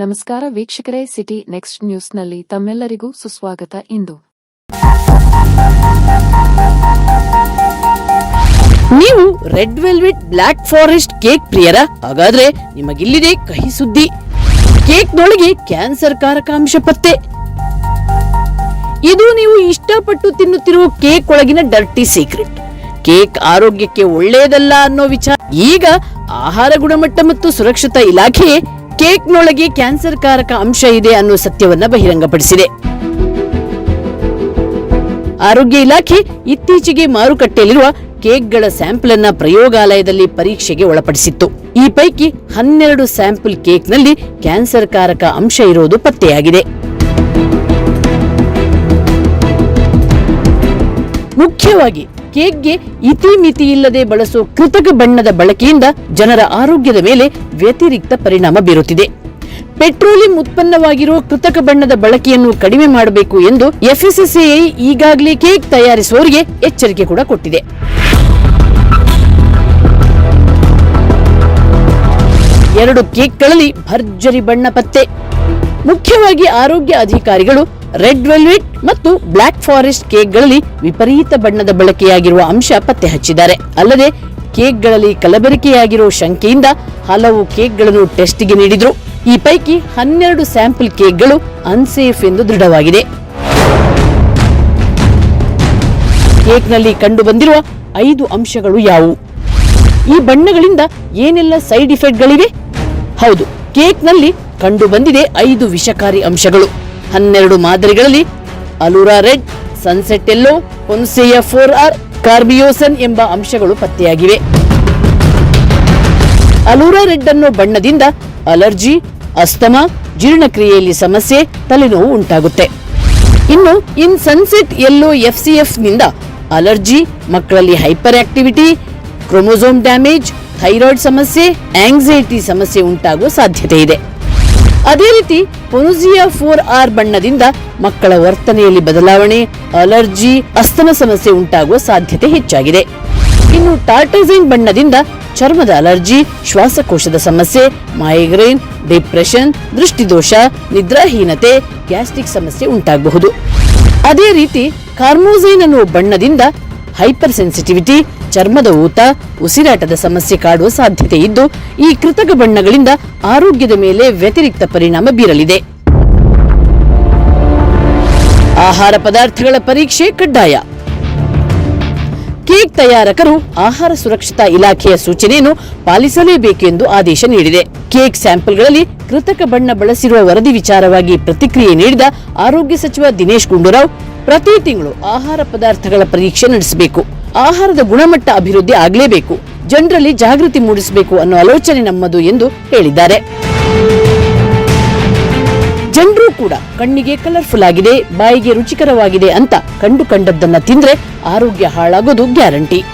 ನಮಸ್ಕಾರ ವೀಕ್ಷಕರೇ, city next ನ್ಯೂಸ್ನಲ್ಲಿ ತಮ್ಮೆಲ್ಲರಿಗೂ ಸುಸ್ವಾಗತ ಇಂದು. ನೀವು red velvet black forest cake ಪ್ರಿಯರ? ಹಾಗಾದ್ರೆ ನಿಮಗಿಲ್ಲಿದೆ ಕಹಿ ಸುದ್ದಿ. ಕೇಕ್ನೊಳಗೆ ಕ್ಯಾನ್ಸರ್ ಕಾರಕ ಅಂಶ ಪತ್ತೆ. ಇದು ನೀವು ಇಷ್ಟಪಟ್ಟು ತಿನ್ನುತ್ತಿರುವ ಕೇಕ್ ಒಳಗಿನ ಡರ್ಟಿ ಸೀಕ್ರೆಟ್. ಕೇಕ್ ಆರೋಗ್ಯಕ್ಕೆ ಒಳ್ಳೆಯದಲ್ಲ ಅನ್ನೋ ವಿಚಾರ. ಈಗ ಆಹಾರ ಗುಣಮಟ್ಟ ಮತ್ತು ಸುರಕ್ಷತಾ ಇಲಾಖೆ ಕೇಕ್ನೊಳಗೆ ಕ್ಯಾನ್ಸರ್ ಕಾರಕ ಅಂಶ ಇದೆ ಅನ್ನೋ ಸತ್ಯವನ್ನ ಬಹಿರಂಗಪಡಿಸಿದೆ. ಆರೋಗ್ಯ ಇಲಾಖೆ ಇತ್ತೀಚೆಗೆ ಮಾರುಕಟ್ಟೆಯಲ್ಲಿರುವ ಕೇಕ್ಗಳ ಸ್ಯಾಂಪಲ್ ಅನ್ನ ಪ್ರಯೋಗಾಲಯದಲ್ಲಿ ಪರೀಕ್ಷೆಗೆ ಒಳಪಡಿಸಿತ್ತು. ಈ ಪೈಕಿ ಹನ್ನೆರಡು ಸ್ಯಾಂಪಲ್ ಕೇಕ್ನಲ್ಲಿ ಕ್ಯಾನ್ಸರ್ ಕಾರಕ ಅಂಶ ಇರೋದು ಪತ್ತೆಯಾಗಿದೆ. ಮುಖ್ಯವಾಗಿ ಕೇಕ್ಗೆ ಇತಿಮಿತಿ ಇಲ್ಲದೆ ಬಳಸೋ ಕೃತಕ ಬಣ್ಣದ ಬಳಕೆಯಿಂದ ಜನರ ಆರೋಗ್ಯದ ಮೇಲೆ ವ್ಯತಿರಿಕ್ತ ಪರಿಣಾಮ ಬೀರುತ್ತಿದೆ. ಪೆಟ್ರೋಲಿಯಂ ಉತ್ಪನ್ನವಾಗಿರುವ ಕೃತಕ ಬಣ್ಣದ ಬಳಕೆಯನ್ನು ಕಡಿಮೆ ಮಾಡಬೇಕು ಎಂದು ಎಫ್ಎಸ್ಎಸ್ಎಐ ಈಗಾಗಲೇ ಕೇಕ್ ತಯಾರಿಸುವವರಿಗೆ ಎಚ್ಚರಿಕೆ ಕೂಡ ಕೊಟ್ಟಿದೆ. ಎರಡು ಕೇಕ್ಗಳಲ್ಲಿ ಭರ್ಜರಿ ಬಣ್ಣ ಪತ್ತೆ. ಮುಖ್ಯವಾಗಿ ಆರೋಗ್ಯ ಅಧಿಕಾರಿಗಳು ರೆಡ್ ವೆಲ್ವೆಟ್ ಮತ್ತು ಬ್ಲಾಕ್ ಫಾರೆಸ್ಟ್ ಕೇಕ್ಗಳಲ್ಲಿ ವಿಪರೀತ ಬಣ್ಣದ ಬಳಕೆಯಾಗಿರುವ ಅಂಶ ಪತ್ತೆ ಹಚ್ಚಿದ್ದಾರೆ. ಅಲ್ಲದೆ ಕೇಕ್ಗಳಲ್ಲಿ ಕಲಬೆರಕೆಯಾಗಿರುವ ಶಂಕೆಯಿಂದ ಹಲವು ಕೇಕ್ಗಳನ್ನು ಟೆಸ್ಟ್ಗೆ ನೀಡಿದ್ರು. ಈ ಪೈಕಿ ಹನ್ನೆರಡು ಸ್ಯಾಂಪಲ್ ಕೇಕ್ಗಳು ಅನ್ಸೇಫ್ ಎಂದು ದೃಢವಾಗಿದೆ. ಕೇಕ್ನಲ್ಲಿ ಕಂಡು ಬಂದಿರುವ ಐದು ಅಂಶಗಳು ಯಾವುವು? ಈ ಬಣ್ಣಗಳಿಂದ ಏನೆಲ್ಲ ಸೈಡ್ ಇಫೆಕ್ಟ್ಗಳಿವೆ? ಹೌದು, ಕೇಕ್ನಲ್ಲಿ ಕಂಡು ಬಂದಿದೆ ಐದು ವಿಷಕಾರಿ ಅಂಶಗಳು. ಹನ್ನೆರಡು ಮಾದರಿಗಳಲ್ಲಿ Allura red, sunset yellow ponceau four R carmoisine ಎಂಬ ಅಂಶಗಳು ಪತ್ತೆಯಾಗಿವೆ. ಅಲುರಾ ರೆಡ್ ಅನ್ನು ಬಣ್ಣದಿಂದ ಅಲರ್ಜಿ, ಅಸ್ತಮಾ, ಜೀರ್ಣಕ್ರಿಯೆಯಲ್ಲಿ ಸಮಸ್ಯೆ, ತಲೆನೋವು ಉಂಟಾಗುತ್ತೆ. ಇನ್ನು ಇನ್ ಸನ್ಸೆಟ್ ಎಲ್ಲೋ ಎಫ್ಸಿಎಫ್ನಿಂದ ಅಲರ್ಜಿ, ಮಕ್ಕಳಲ್ಲಿ hyperactivity, chromosome damage, thyroid ಸಮಸ್ಯೆ, ಆಂಗ್ಸೈಟಿ ಸಮಸ್ಯೆ ಉಂಟಾಗುವ ಸಾಧ್ಯತೆ ಇದೆ. ಅದೇ ರೀತಿ ಪೊನುಸಿಯಾ ಫೋರ್ ಆರ್ ಬಣ್ಣದಿಂದ ಮಕ್ಕಳ ವರ್ತನೆಯಲ್ಲಿ ಬದಲಾವಣೆ, ಅಲರ್ಜಿ, ಅಸ್ತಮ ಸಮಸ್ಯೆ ಉಂಟಾಗುವ ಸಾಧ್ಯತೆ ಹೆಚ್ಚಾಗಿದೆ. ಇನ್ನು ಟಾರ್ಟೈಸೈನ್ ಬಣ್ಣದಿಂದ ಚರ್ಮದ ಅಲರ್ಜಿ, ಶ್ವಾಸಕೋಶದ ಸಮಸ್ಯೆ, ಮೈಗ್ರೇನ್, ಡಿಪ್ರೆಷನ್, ದೃಷ್ಟಿದೋಷ, ನಿದ್ರಾಹೀನತೆ, ಗ್ಯಾಸ್ಟ್ರಿಕ್ ಸಮಸ್ಯೆ ಉಂಟಾಗಬಹುದು. ಅದೇ ರೀತಿ ಕಾರ್ಮೋಸೈನ್ ಅನ್ನುವ ಬಣ್ಣದಿಂದ ಹೈಪರ್ ಸೆನ್ಸಿಟಿವಿಟಿ ಚರ್ಮದ ಊತ, ಉಸಿರಾಟದ ಸಮಸ್ಯೆ ಕಾಡುವ ಸಾಧ್ಯತೆ ಇದ್ದು, ಈ ಕೃತಕ ಬಣ್ಣಗಳಿಂದ ಆರೋಗ್ಯದ ಮೇಲೆ ವ್ಯತಿರಿಕ್ತ ಪರಿಣಾಮ ಬೀರಲಿದೆ. ಆಹಾರ ಪದಾರ್ಥಗಳ ಪರೀಕ್ಷೆ ಕಡ್ಡಾಯ. ಕೇಕ್ ತಯಾರಕರು ಆಹಾರ ಸುರಕ್ಷತಾ ಇಲಾಖೆಯ ಸೂಚನೆಯನ್ನು ಪಾಲಿಸಲೇಬೇಕೆಂದು ಆದೇಶ ನೀಡಿದೆ. ಕೇಕ್ ಸ್ಯಾಂಪಲ್ಗಳಲ್ಲಿ ಕೃತಕ ಬಣ್ಣ ಬಳಸಿರುವ ವರದಿ ವಿಚಾರವಾಗಿ ಪ್ರತಿಕ್ರಿಯೆ ನೀಡಿದ ಆರೋಗ್ಯ ಸಚಿವ ದಿನೇಶ್ ಗುಂಡೂರಾವ್, ಪ್ರತಿ ತಿಂಗಳು ಆಹಾರ ಪದಾರ್ಥಗಳ ಪರೀಕ್ಷೆ ನಡೆಸಬೇಕು. ಆಹಾರದ ಗುಣಮಟ್ಟ ಅಭಿವೃದ್ಧಿ ಆಗಲೇಬೇಕು. ಜನರಲ್ಲಿ ಜಾಗೃತಿ ಮೂಡಿಸಬೇಕು ಅನ್ನೋ ಆಲೋಚನೆ ನಮ್ಮದು ಎಂದು ಹೇಳಿದ್ದಾರೆ. ಜನರು ಕೂಡ ಕಣ್ಣಿಗೆ ಕಲರ್ಫುಲ್ ಆಗಿದೆ, ಬಾಯಿಗೆ ರುಚಿಕರವಾಗಿದೆ ಅಂತ ಕಂಡು ಕಂಡದ್ದನ್ನ ತಿಂದ್ರೆ ಆರೋಗ್ಯ ಹಾಳಾಗೋದು ಗ್ಯಾರಂಟಿ.